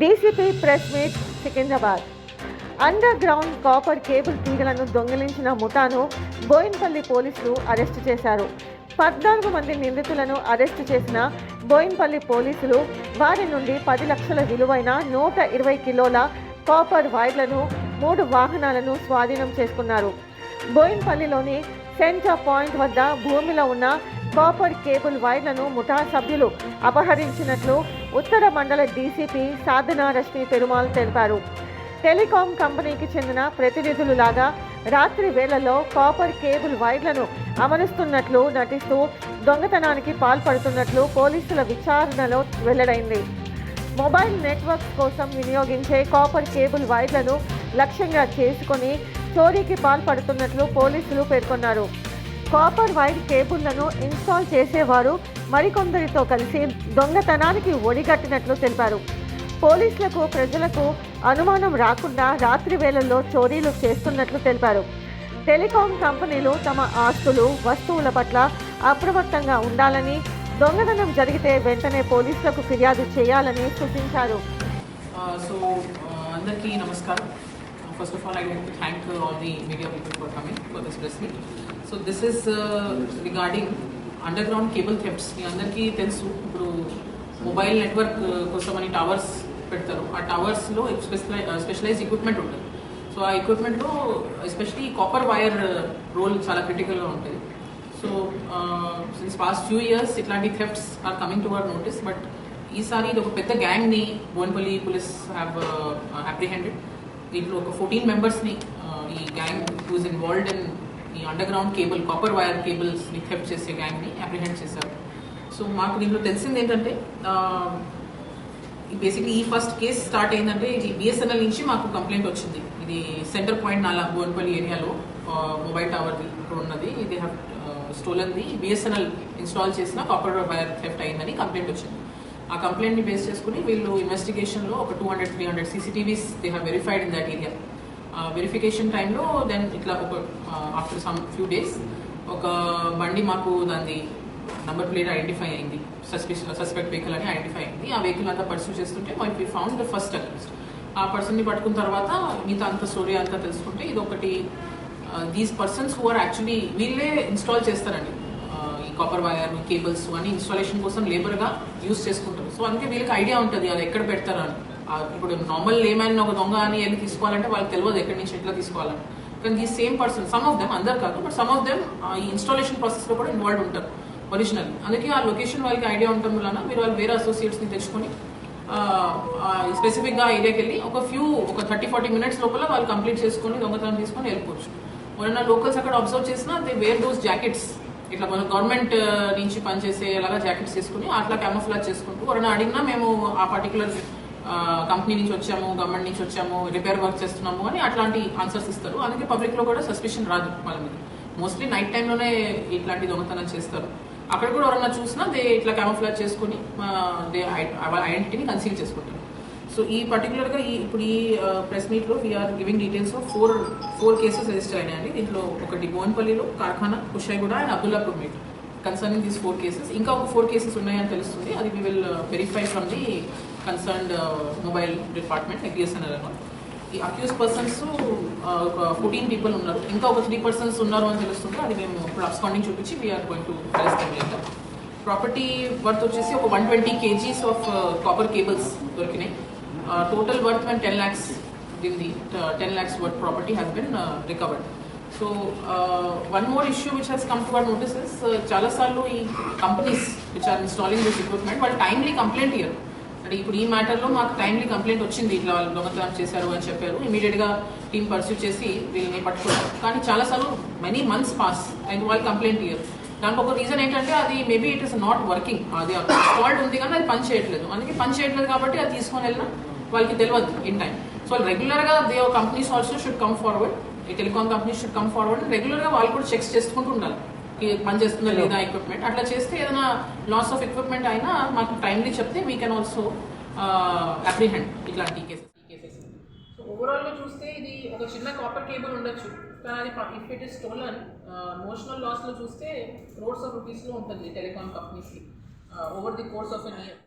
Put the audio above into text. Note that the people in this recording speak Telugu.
DCP press meet Secunderabad. Underground copper cable తీగలను దొంగిలించిన ముఠాను బోయిన్పల్లి పోలీసులు అరెస్టు చేశారు. పద్నాలుగు మంది నిందితులను అరెస్టు చేసిన బోయిన్పల్లి పోలీసులు వారి నుండి పది లక్షల విలువైన నూట ఇరవై కిలోల కాపర్ వైర్లను మూడు వాహనాలను స్వాధీనం చేసుకున్నారు. బోయిన్పల్లిలోని సెంటర్ పాయింట్ వద్ద భూమిలో ఉన్న కాపర్ కేబుల్ వైర్లను ముఠా సభ్యులు అపహరించినట్లు ఉత్తర మండల డీసీపీ సాధనా రష్మి పెరుమాల్ తెలిపారు. టెలికాం కంపెనీకి చెందిన ప్రతినిధులు లాగా రాత్రి వేళల్లో కాపర్ కేబుల్ వైర్లను అమరుస్తున్నట్లు నటిస్తూ దొంగతనానికి పాల్పడుతున్నట్లు పోలీసుల విచారణలో వెల్లడైంది. మొబైల్ నెట్వర్క్స్ కోసం వినియోగించే కాపర్ కేబుల్ వైర్లను లక్ష్యంగా చేసుకొని చోరీకి పాల్పడుతున్నట్లు పోలీసులు పేర్కొన్నారు. కాపర్ వైర్ కేబుల్లను ఇన్స్టాల్ చేసేవారు మరికొందరితో కలిసి దొంగతనానికి ఒడిగట్టినట్లు తెలిపారు. పోలీసులకు ప్రజలకు అనుమానం రాకుండా రాత్రి వేళల్లో చోరీలు చేస్తున్నట్లు తెలిపారు. టెలికాం కంపెనీలు తమ ఆస్తులు వస్తువుల పట్ల అప్రమత్తంగా ఉండాలని దొంగతనం జరిగితే వెంటనే పోలీసులకు ఫిర్యాదు చేయాలని సూచించారు. సో అందరికీ నమస్కారం. First of all I want to thank all the media people for coming for this press meet so this is regarding underground cable thefts మీ అందరికీ తెలుసు. ఇప్పుడు మొబైల్ నెట్వర్క్ కోసం అని టవర్స్ పెడతారు. ఆ టవర్స్లో స్పెషలై స్పెషలైజ్ ఎక్విప్మెంట్ ఉంటుంది. సో ఆ ఎక్విప్మెంట్లో ఎస్పెషలీ కాపర్ వైర్ రోల్ చాలా క్రిటికల్గా ఉంటుంది. So since past few years ఇట్లాంటి thefts are coming to our notice but ఈసారి ఇది ఒక పెద్ద గ్యాంగ్ని బోన్పల్లి పోలీస్ హ్యావ్ అప్రిహెండెడ్ దీంట్లో ఒక ఫోర్టీన్ మెంబర్స్ని ఈ గ్యాంగ్ హూజ్ ఇన్వాల్వ్డ్ ఇన్ ఈ underground cable copper wire కేబుల్స్ని థెఫ్ట్ చేసే గ్యాంగ్ని అప్రిహెండ్ చేశారు. సో మాకు దీంట్లో తెలిసింది ఏంటంటే బేసిక్లీ ఈ ఫస్ట్ కేసు స్టార్ట్ అయిందంటే ఇది బిఎస్ఎన్ఎల్ నుంచి మాకు కంప్లైంట్ వచ్చింది. ఇది సెంటర్ పాయింట్ నాలా బోన్పల్లి ఏరియాలో మొబైల్ టవర్ ఇక్కడ ఉన్నది. ఇది have stolen the. BSNL install చేసిన కాపర్ వైర్ థెఫ్ట్ అయిందని కంప్లైంట్ వచ్చింది. ఆ కంప్లైంట్ని బేస్ చేసుకుని వీళ్ళు ఇన్వెస్టిగేషన్లో ఒక two hundred three hundred CCTVs they have verified in that area verification టైంలో దెన్ ఇట్లా ఒక ఆఫ్టర్ సమ్ ఫ్యూ డేస్ ఒక బండి మాకు దాని నంబర్ ప్లేట్ ఐడెంటిఫై అయింది. సస్పెక్ట్ సస్పెక్ట్ వెహికల్ అని ఐడెంటిఫై అయింది. ఆ వెహికల్ అంతా పర్సూ చేస్తుంటే my we found the first accused ఆ పర్సన్ని పట్టుకున్న తర్వాత మిగతా అంత స్టోరీ అంతా తెలుసుకుంటే ఇది ఒకటి these persons who are actually వీళ్ళే ఇన్స్టాల్ చేస్తారండి. కాపర్ వైర్ కేబుల్స్ అని ఇన్స్టాలేషన్ కోసం లేబర్గా యూజ్ యూస్ చేసుకుంటారు. సో అందుకే వీళ్ళకి ఐడియా ఉంటుంది అది ఎక్కడ పెడతారు అని. ఇప్పుడు నార్మల్ లేమన్ ఒక దొంగ అని వెళ్ళి తీసుకోవాలంటే వాళ్ళకి తెలియదు ఎక్కడి నుంచి ఎట్లా తీసుకోవాలని. కానీ ఈ same person some of them అందరు కాదు బట్ సమ్ ఆఫ్ దెమ్ ఈ ఇన్స్టాలేషన్ ప్రాసెస్లో కూడా ఇన్వాల్వ్ ఉంటారు ఒరిజినల్ అందుకే ఆ లొకేషన్ వాళ్ళకి ఐడియా ఉండటం వలన మీరు వాళ్ళు వేరే అసోసియేట్స్ని తెచ్చుకొని స్పెసిఫిక్గా ఏరియాకి వెళ్ళి ఒక ఫ్యూ ఒక థర్టీ ఫార్టీ మినిట్స్ లోపల వాళ్ళు కంప్లీట్ చేసుకొని దొంగతనం తీసుకొని వెళ్ళిపోవచ్చు. మొన్న లోకల్స్ అక్కడ అబ్జర్వ్ చేసినా దే వేర్ దోస్ జాకెట్స్ ఇట్లా మనం గవర్నమెంట్ నుంచి పనిచేసేలాగా జాకెట్స్ తీసుకుని అట్లా క్యామోఫ్లాజ్ చేసుకుంటూ ఎవరైనా అడిగినా మేము ఆ పర్టికులర్ కంపెనీ నుంచి వచ్చాము గవర్నమెంట్ నుంచి వచ్చాము రిపేర్ వర్క్ చేస్తున్నాము అని అట్లాంటి ఆన్సర్స్ ఇస్తారు. అందుకే పబ్లిక్లో కూడా సస్పెషన్ రాదు వాళ్ళ మీద. మోస్ట్లీ నైట్ టైంలోనే ఇట్లాంటి దొంగతనం చేస్తారు. అక్కడ కూడా ఎవరన్నా చూసినా దే ఇట్లా క్యామోఫ్లాజ్ చేసుకుని దే ఐడెంటిటీని కన్సీల్ చేసుకుంటారు. సో ఈ పర్టికులర్గా ఈ ఇప్పుడు ఈ ప్రెస్ మీట్లో we're giving details of four four cases register అయినాయండి. దీంట్లో ఒకటి బోన్పల్లిలో Karkhana Kushaiguda and Abdullapurmet concerning these four cases ఇంకా ఒక ఫోర్ కేసెస్ ఉన్నాయని తెలుస్తుంది. అది we will verify from the concerned mobile department BSNL అనమాట ఈ అక్యూస్ పర్సన్స్ uh, ఒక ఫోర్టీన్ పీపుల్ ఉన్నారు. ఇంకా ఒక త్రీ పర్సన్స్ ఉన్నారు అని తెలుస్తుంది. అది మేము ఇప్పుడు అబ్స్కాండింగ్ చూపించి we're going to arrest property worth వచ్చేసి ఒక one twenty KGs of copper cables దొరికినాయి. Total worth one ten lakhs దీనిది ten lakhs worth property has been recovered so one more issue which has come to our notices చాలాసార్లు ఈ companies which are installing this equipment వాళ్ళు టైమ్లీ కంప్లైంట్ ఇయ్యరు. అంటే ఇప్పుడు ఈ మ్యాటర్లో మాకు టైమ్లీ కంప్లైంట్ వచ్చింది ఇట్లా వాళ్ళు దొంగతనం చేశారు అని చెప్పారు. ఇమీడియట్గా టీం పర్సూ చేసి వీళ్ళని పట్టుకున్నారు. కానీ చాలాసార్లు మెనీ మంత్స్ పాస్ అండ్ వాళ్ళు కంప్లైంట్ ఇయ్యరు. దానికి ఒక రీజన్ ఏంటంటే అది maybe it is not working అది ఇన్స్టాల్డ్ ఉంది కానీ అది పని చేయట్లేదు. అందుకే పని చేయట్లేదు కాబట్టి అది తీసుకొని వెళ్ళినా వాళ్ళకి తెలియదు ఇన్ టైం సో రెగ్యులర్గా they companies also should come forward ఈ telecom companies should come forward రెగ్యులర్గా వాళ్ళు కూడా చెక్స్ చేసుకుంటూ ఉండాలి. ఈ పని చేస్తుందా లేదా ఎక్విప్మెంట్ అట్లా చేస్తే ఏదైనా లాస్ ఆఫ్ ఎక్విప్మెంట్ అయినా మాకు టైమ్లీ చెప్తే వీ కెన్ ఆల్సో అప్రిహెండ్ ఇట్లాంటి కేసెస్ ఈ కేసెస్ సో ఓవరాల్గా చూస్తే ఇది ఒక చిన్న కాపర్ కేబుల్ ఉండొచ్చు. కానీ అది ఇఫ్ ఇట్ ఇస్ స్టోలన్ మోషనల్ లాస్లో చూస్తే క్రోర్స్ ఆఫ్ రూపీస్లో ఉంటుంది telecom companies over the course of an year